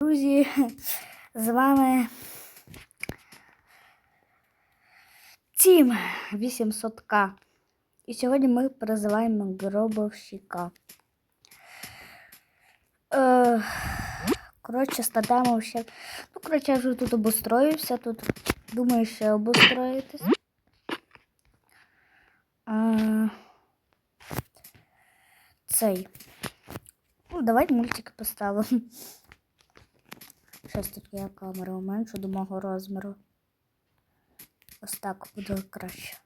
Друзі, з вами Тім 800К. І сьогодні ми призиваємо гробовщика. Е, коротше, статемо ще. Ну, коротше, я вже тут обустроївся. Тут думаю, ще обустроїтись. Е, цей. Ну, давай мультики поставимо. Щось тут я камеру уменшу до мого розміру. Ось так буде краще.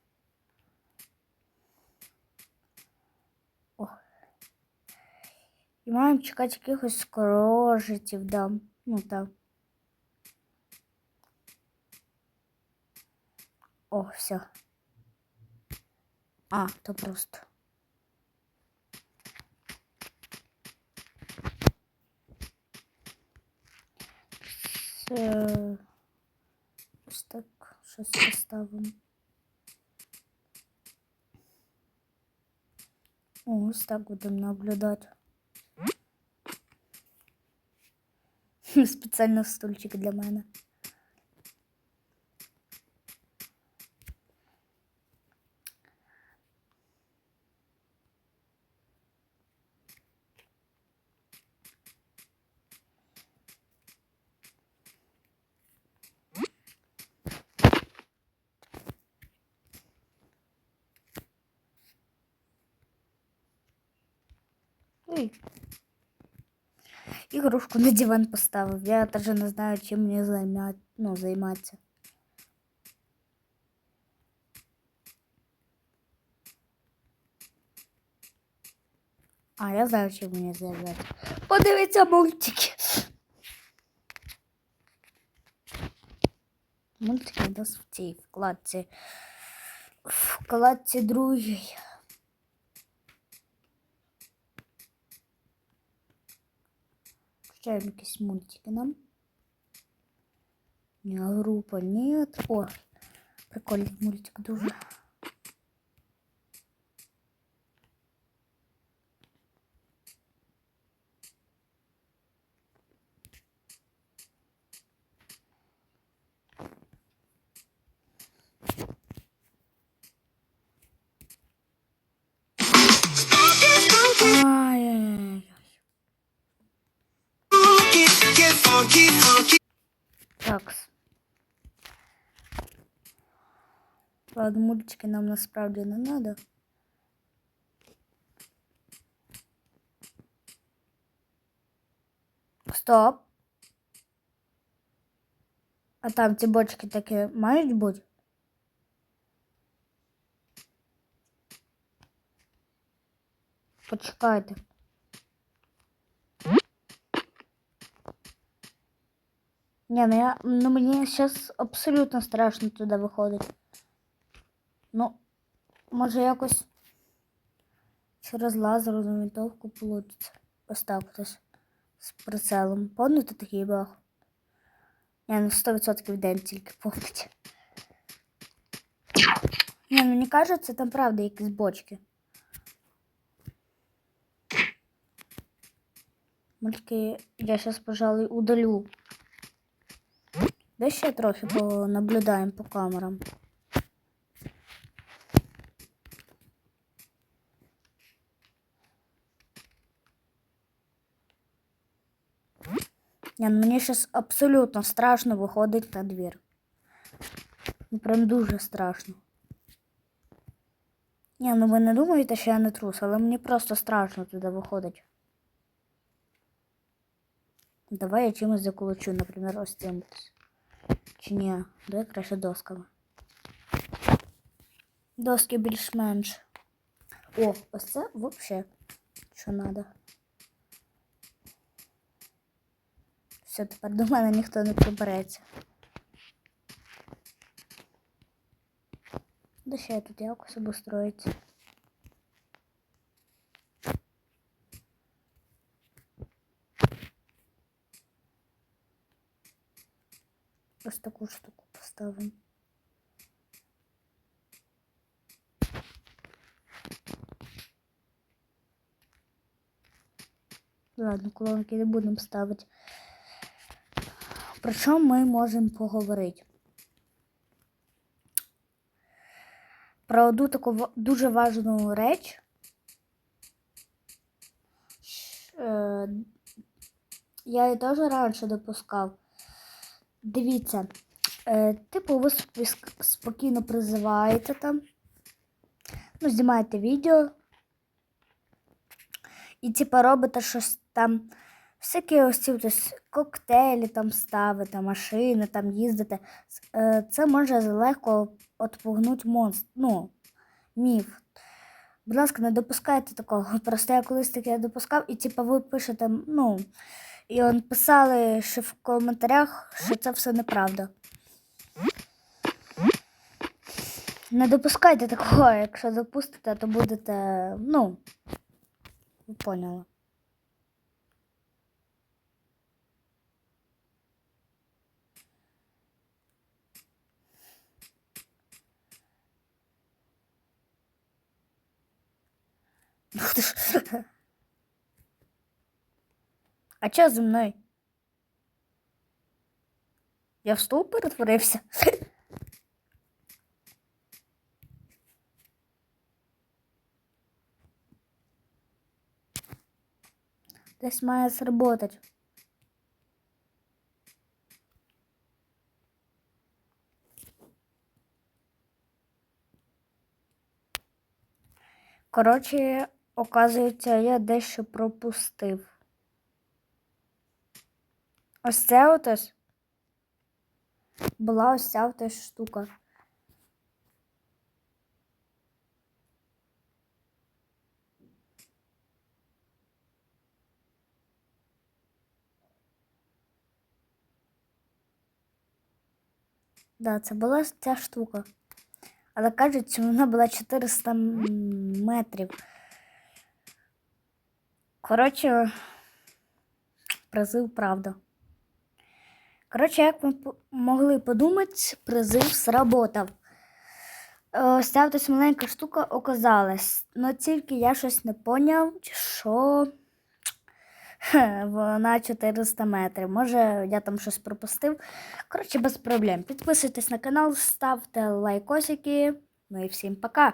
О. І маємо чекати якихось скорожитів, да. Ну так. О, все. А, то просто. Це... Ось так щось поставимо. Ось так будемо наблюдати. Спеціально стульчик для мене. Ой. Ігрушку на диван поставив. Я теж не знаю, чим мені займати, ну, займатися. А, я знаю, чим мені займатися. Подивіться мультики. Мультики у нас в цій вкладці. В вкладці другій. Включаем якісь мультики нам. Группа нет. О, прикольний мультик дуже. Ладно, мультики нам насправді не надо. Стоп. А там ці бочки такі мають бути? Почекайте. Не, ну я, ну мені зараз абсолютно страшно туди виходить. Ну, може якось через лазерну винтовку получиться. Ось так ось з прицелом. Помните такий баг? Я на 100% день тільки помнить. Не, ну мені кажеться, там правда якісь бочки. Мультики я зараз, пожалуй, удалю. Да ще трохи понаблюдаємо по камерам. Ні, ну мені зараз абсолютно страшно виходить на двір. Ну прям дуже страшно. Ні, ну ви не думаєте, що я не трус, але мені просто страшно туди виходить. Давай я чимось заколочу, наприклад, ось цим. Чи ні? Давай краще досками. Доски більш-менш. О, ось це взагалі, що треба. Все, тепер до мене ніхто не прибереться. Да ще я тут якось обустроїться. Ось таку штуку поставимо. Ладно, колонки не будемо ставити. Про що ми можемо поговорити? Про одну таку дуже важну реч. Е, Я її теж раніше допускав. Дивіться, е, типу, ви спокійно призиваєте там, ну, знімаєте відео. І типу робите щось там, всякі ось ці коктейлі там ставите, машини там їздите. С- е, Це може легко отпугнути монстр. Ну, міф. Будь ласка, не допускайте такого. Просто я колись таке допускав, і типу ви пишете, ну, і он писали, що в коментарях, що це все неправда. Не допускайте такого, якщо допустите, то будете, ну, ви поняли. А чого зі мною? Я в стул перетворився. Десь має сработать. Коротше, оказується, я дещо пропустив. Ось це от ось була ось ця от ось штука. Да, це була ця штука. Але кажуть, вона була 400 м- метрів. Коротше, призив правда. Коротше, як ви могли подумати, призив сработав. Е, Ось ця маленька штука оказалась. Но тільки я щось не поняв, що вона 400 метрів. Може, я там щось пропустив. Коротше, без проблем. Підписуйтесь на канал, ставте лайкосики. Ну і всім пока!